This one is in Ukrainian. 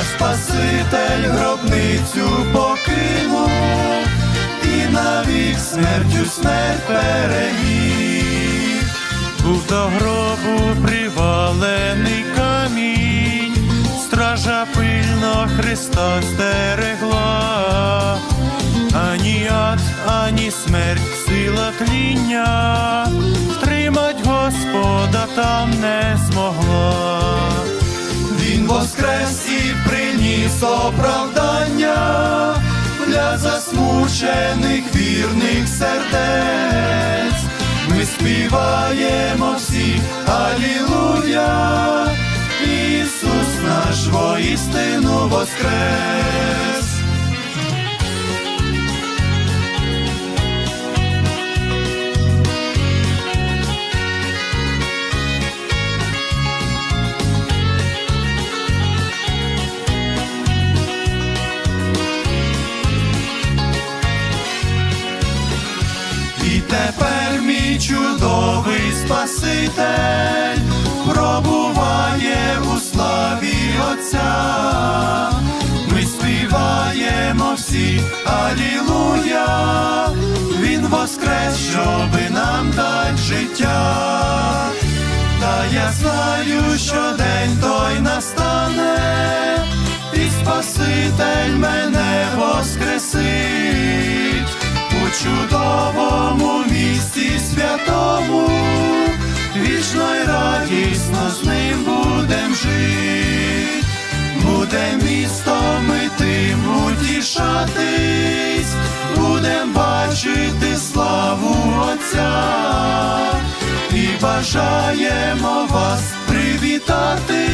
наш Спаситель гробницю покинув і навік смертю смерть переміг. Був до гробу привалений камінь, стража пильно Христа стерегла, ані ад, ані смерть, сила тління, втримать Господа там не змогла. Воскрес і приніс оправдання для засмучених вірних сердець. Ми співаємо всі Алілуя, Ісус наш воістину воскрес. Тепер мій чудовий Спаситель пробуває у славі Отця. Ми співаємо всі Алілуя, Він воскрес, щоби нам дать життя. Та я знаю, що день той настане, і Спаситель мене воскресить у чудовому місті святому, вічно й радісно з ним будем жить, буде місто ми тим утішатись, будем бачити славу Отця. І бажаємо вас привітати